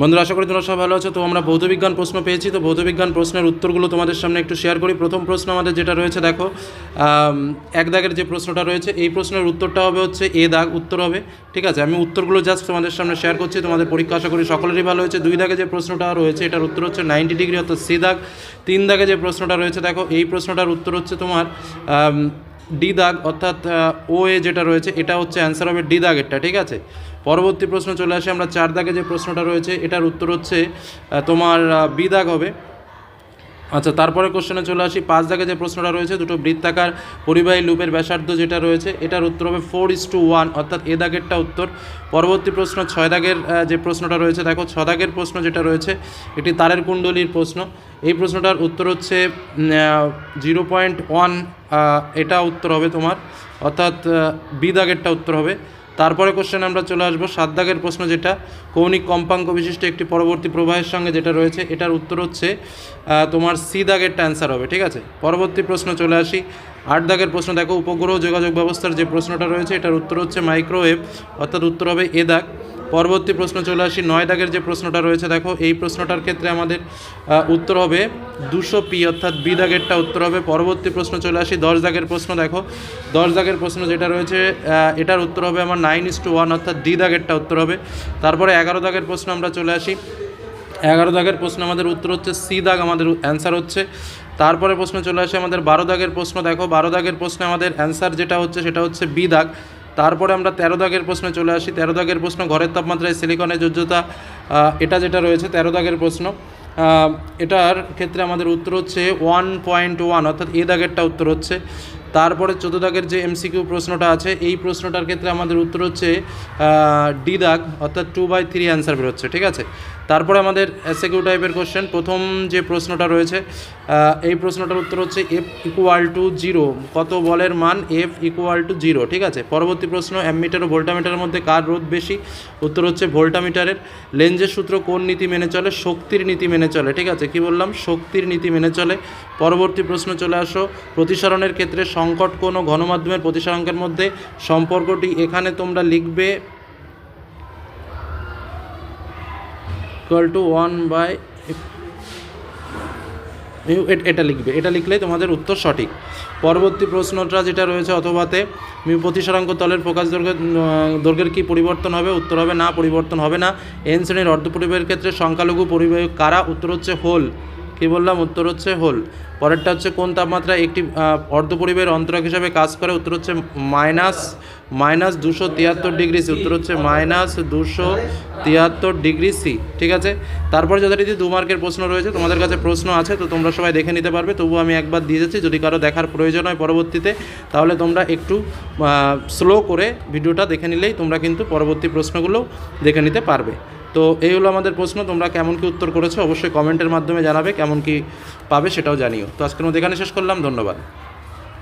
বন্ধুরা, আশা করি তোমরা সব ভালো আছো। তো আমরা ভৌতবিজ্ঞান প্রশ্ন পেয়েছি। তো ভৌতবিজ্ঞান প্রশ্নের উত্তরগুলো তোমাদের সামনে একটু শেয়ার করি। প্রথম প্রশ্ন আমাদের যেটা রয়েছে, দেখো এক দাগের যে প্রশ্নটা রয়েছে, এই প্রশ্নের উত্তরটা হবে হচ্ছে এ দাগ, উত্তর হবে। ঠিক আছে? আমি উত্তরগুলো জাস্ট তোমাদের সামনে শেয়ার করছি। তোমাদের পরীক্ষা আশা করি সকলেরই ভালো হয়েছে। দুই দাগে যে প্রশ্নটা রয়েছে, এটার উত্তর হচ্ছে নাইনটি ডিগ্রি অর্থাৎ সি দাগ। তিন দাগে যে প্রশ্নটা রয়েছে, দেখো, এই প্রশ্নটার উত্তর হচ্ছে তোমার ডি দাগ অর্থাৎ ও এ যেটা রয়েছে, এটা হচ্ছে অ্যান্সার হবে ডি দাগেরটা, ঠিক আছে? পরবর্তী প্রশ্ন চলে আসে, আমরা চার দাগে যে প্রশ্নটা রয়েছে, এটার উত্তর হচ্ছে তোমার বি দাগ হবে। আচ্ছা তারপরে কোশ্চেনে চলে আসি। পাঁচ দাগে যে প্রশ্নটা রয়েছে, দুটো বৃত্তাকার পরিবাহী লুপের ব্যাসার্ধ যেটা রয়েছে, এটার উত্তর হবে ফোর ইস টু ওয়ান অর্থাৎ এ দাগেরটা উত্তর। পরবর্তী প্রশ্ন, ছয় দাগের যে প্রশ্নটা রয়েছে, দেখো, ছ দাগের প্রশ্ন যেটা রয়েছে, এটি তারের কুণ্ডলীর প্রশ্ন। এই প্রশ্নটার উত্তর হচ্ছে জিরো পয়েন্ট ওয়ান এটা উত্তর হবে তোমার, অর্থাৎ বি দাগেরটা উত্তর হবে। তারপরে কোশ্চেন আমরা চলে আসব। সাত দাগের প্রশ্ন যেটা, কৌণিক কম্পাঙ্ক বিশিষ্ট একটি পরবর্তী প্রবাহের সঙ্গে যেটা রয়েছে, এটার উত্তর হচ্ছে তোমার সি দাগেরটা অ্যান্সার হবে, ঠিক আছে? পরবর্তী প্রশ্ন চলে আসি। আট দাগের প্রশ্ন, দেখো, উপগ্রহ যোগাযোগ ব্যবস্থার যে প্রশ্নটা রয়েছে, এটার উত্তর হচ্ছে মাইক্রোওয়েভ অর্থাৎ উত্তর হবে এ দাগ। পরবর্তী প্রশ্ন চলে আসি। নয় দাগের যে প্রশ্নটা রয়েছে, দেখো, এই প্রশ্নটার ক্ষেত্রে আমাদের উত্তর হবে দুশো পি, অর্থাৎ বি দাগেরটা উত্তর হবে। পরবর্তী প্রশ্ন চলে আসি, দশ দাগের প্রশ্ন, দেখো। দশ দাগের প্রশ্ন যেটা রয়েছে এটার উত্তর হবে আমার নাইন ইস টু ওয়ান অর্থাৎ ডি দাগেরটা উত্তর হবে। তারপরে এগারো দাগের প্রশ্ন আমরা চলে আসি। এগারো দাগের প্রশ্ন আমাদের উত্তর হচ্ছে সি দাগ আমাদের অ্যান্সার হচ্ছে। তারপরে প্রশ্ন চলে আসে আমাদের বারো দাগের প্রশ্ন, দেখো। বারো দাগের প্রশ্নে আমাদের অ্যান্সার যেটা হচ্ছে, সেটা হচ্ছে বি দাগ। তারপরে আমরা তেরো দাগের প্রশ্নে চলে আসি। তেরো দাগের প্রশ্ন, ঘরের তাপমাত্রায় সিলিকনের যোজ্যতা এটা যেটা রয়েছে, তেরো দাগের প্রশ্ন। এটার ক্ষেত্রে আমাদের উত্তর হচ্ছে ওয়ান পয়েন্ট ওয়ান অর্থাৎ এ দাগেরটা উত্তর হচ্ছে। তারপরে চোদ্দ দাগের যে এমসিকিউ প্রশ্নটা আছে, এই প্রশ্নটার ক্ষেত্রে আমাদের উত্তর হচ্ছে ডি দাগ, অর্থাৎ টু বাই থ্রি অ্যান্সার বেরোচ্ছে ঠিক আছে? তারপরে আমাদের এসএকিউ টাইপের কোশ্চেন প্রথম যে প্রশ্নটা রয়েছে এই প্রশ্নটার উত্তর হচ্ছে এফ ইকুয়াল টু জিরো কত বলের মান এফ ইকুয়াল টু জিরো ঠিক আছে? পরবর্তী প্রশ্ন অ্যামমিটার ও ভোল্টামিটারের মধ্যে কার রোধ বেশি? উত্তর হচ্ছে ভোল্টামিটারের লেঞ্জের সূত্র কোন নীতি মেনে চলে? শক্তির নীতি মেনে চলে, ঠিক আছে? কি বললাম? শক্তির নীতি মেনে চলে। পরবর্তী প্রশ্ন চলে আসো। প্রতিসরণের ক্ষেত্রে সংকট কোন ও ঘনমাধ্যমের প্রতিসরাঙ্কের মধ্যে সম্পর্কটি এখানে তোমরা লিখবে। ইকুয়াল টু ওয়ান বাই এটা লিখবে। এটা লিখলেই তোমাদের উত্তর সঠিক। পরবর্তী প্রশ্নটা যেটা রয়েছে অথবাতে প্রতিসরাঙ্ক তলের প্রকাশ দৈর্ঘ্যের দৈর্ঘ্যের কি পরিবর্তন হবে? উত্তর হবে না, পরিবর্তন হবে না। এন শ্রেণির অর্ধপরিবাহের ক্ষেত্রে সংখ্যালঘু পরিবাহী কারা? উত্তর হচ্ছে হোল। কি বললাম? উত্তর হচ্ছে হোল। পরেরটা হচ্ছে কোন তাপমাত্রা একটি আহ, অর্ধপরিবাহের অন্তরক হিসাবে কাজ করে? উত্তর হচ্ছে মাইনাস মাইনাস দুশো তিয়াত্তর ডিগ্রি সি। উত্তর হচ্ছে মাইনাস দুশো তিয়াত্তর ডিগ্রি সি। ঠিক আছে? তারপর যথারীতি দু মার্কের প্রশ্ন রয়েছে। তোমাদের কাছে প্রশ্ন আছে তো তোমরা সবাই দেখে নিতে পারবে। তবুও আমি একবার দিয়ে যাচ্ছি। যদি কারও দেখার প্রয়োজন হয় পরবর্তীতে তাহলে তোমরা একটু স্লো করে ভিডিওটা দেখে নিলেই তোমরা কিন্তু পরবর্তী প্রশ্নগুলো দেখে নিতে পারবে। তো এই হলো আমাদের প্রশ্ন, তোমরা কেমন কি উত্তর করেছ অবশ্যই কমেন্টের মাধ্যমে জানাবে, কেমন কি পাবে সেটাও জানিও। তো আজকের মধ্যে এখানে শেষ করলাম, ধন্যবাদ।